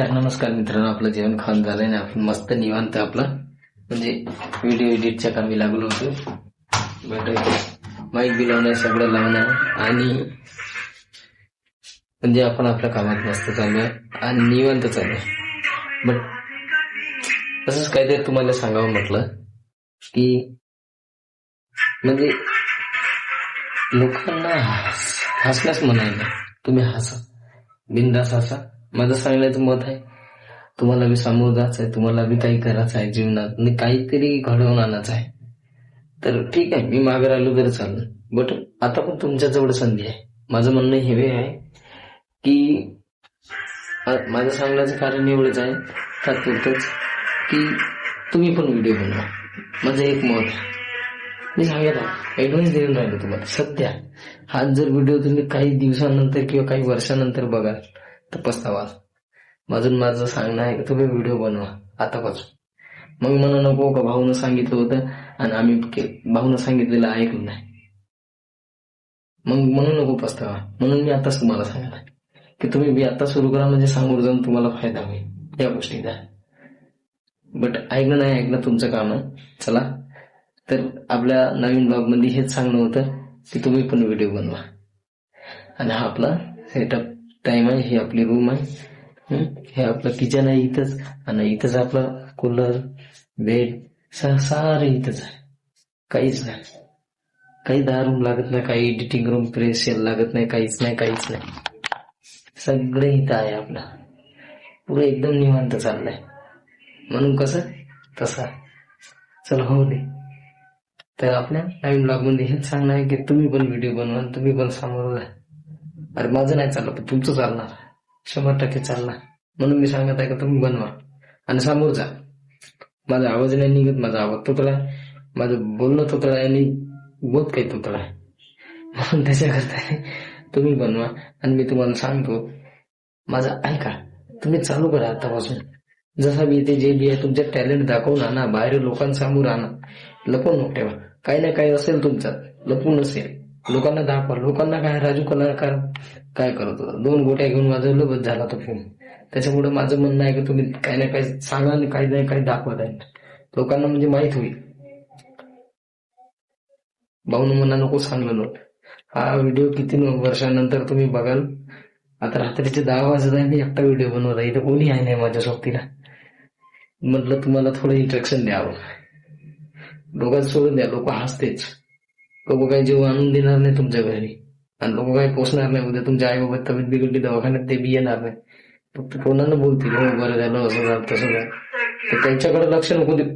तर नमस्कार मित्रांनो आपलं जेवण खाऊन झालंय ना आपण मस्त निवांत आपला म्हणजे व्हिडिओ एडिटच्या कामी लागलो होतो. माईक बी लावणार सगळं लावणार आणि म्हणजे आपण आपल्या कामात मस्त चालू आहे आणि निवांत चालू आहे. बट तसंच काहीतरी तुम्हाला सांगावं म्हटलं की म्हणजे लोकांना हस- हसण्यास म्हणायला तुम्ही हसा बिंदास हसा. माझं सांगण्याचं मत आहे. तुम्हाला बी सामोरं जायचं आहे तुम्हाला बी काही करायचं आहे जीवनात. आणि काहीतरी घडवून आणायचं आहे. तर ठीक आहे मी मागे राहिलो तरी चालेल. बट आता पण तुमच्याजवळ संधी आहे. माझं म्हणणं हे आहे की माझं सांगण्याचं कारण एवढंच आहे तात्पुरतंच की तुम्ही पण व्हिडिओ बनवा. माझं एक मत आहे. मी सांगायला ऍडव्हान्स देऊन राहिलो तुम्हाला. सध्या हा जर व्हिडिओ तुम्ही काही दिवसानंतर किंवा काही वर्षानंतर बघाल तर पस्तावा माझं सांगणं आहे तुम्ही व्हिडिओ बनवा आतापासून. मग म्हणा नको का भाऊनं सांगितलं होतं आणि आम्ही के- भाऊनं सांगितलेलं ऐकलं नाही. मग म्हणू नको पस्तावा म्हणून मी आताच तुम्हाला सांगितलं की तुम्ही बी आता सुरू करा म्हणजे समोर जाऊन तुम्हाला फायदा होईल. या गोष्टीचा बट ऐकणं नाही ऐकणं तुमचं काम आहे. चला. तर आपल्या नवीन ब्लॉगमध्ये हेच सांगणं होतं की तुम्ही पण व्हिडिओ बनवा. आणि हा आपला सेटअप टाइम आहे ही आपली रूम आहे. हे? आपलं किचन आहे इथंच. आणि इथंच आपला कूलर बेड सारे इथंच आहे. काहीच नाही. काही दहा रूम लागत नाही काही एडिटिंग रूम प्रेस सेल लागत नाही काहीच नाही काहीच नाही. सगळं इथं आहे आपलं. पुरं एकदम निवांत चाललंय. म्हणून कसं? तसा. चल हो दे. तर आपल्या नवीन ब्लॉगमध्ये हेच सांगणार आहे की तुम्ही पण व्हिडिओ बनवा तुम्ही पण समोर अरे माझं नाही चाललं पण तुमचं चालणार. शंभर टक्के चालणार. म्हणून मी सांगत आहे का तुम्ही बनवा. आणि समोर जा. माझा आवाज नाही निघत माझा आवाज तुतळा माझं बोलणं तुतळा आहे आणि बहुत काही तुतळा आहे. म्हणून त्याच्याकरता तुम्ही बनवा आणि मी तुम्हाला सांगतो. माझं ऐका तुम्ही चालू करा आतापासून. जसा मी ते जे बी आहे तुमचं टॅलेंट दाखवून आणा बाहेर लोकांसमोर आणा. लपवून ठेवा. काही ना काही असेल तुमचं. लपून असेल. लोकांना दाखवा लोकांना काय राजू कलाकार काय करत? होता दोन गोट्या घेऊन वाजवलं बस झाला तो फिल्म त्याच्यामुळे माझं म्हणणं आहे की तुम्ही काही ना काही सांगा आणि काही नाही काही दाखवत आहे. लोकांना म्हणजे माहीत होईल. भाऊन म्हणा नको सांगलं नोट हा व्हिडिओ किती वर्षानंतर तुम्ही बघाल? आता रात्रीचे दहा वाजत आहे मी एकटा व्हिडिओ बनवत आहे. इथं कोणी आहे नाही माझ्या सोबतीला. म्हटलं तुम्हाला थोडं इंट्रॅक्शन द्यावं. लोकांना सोडून द्या लोक हसतेच. लोक काही जीव आणून देणार नाही तुमच्या घरी. आणि लोक काही पोचणार नाही. उद्या तुमच्या आई बाबा तब्येत बिघडली दवाखान्यात ते बी येणार नाही. फक्त कोणाला बोलतील हो बरं झालं असं झालं तसं झालं. तर त्यांच्याकडे लक्ष नको देऊ.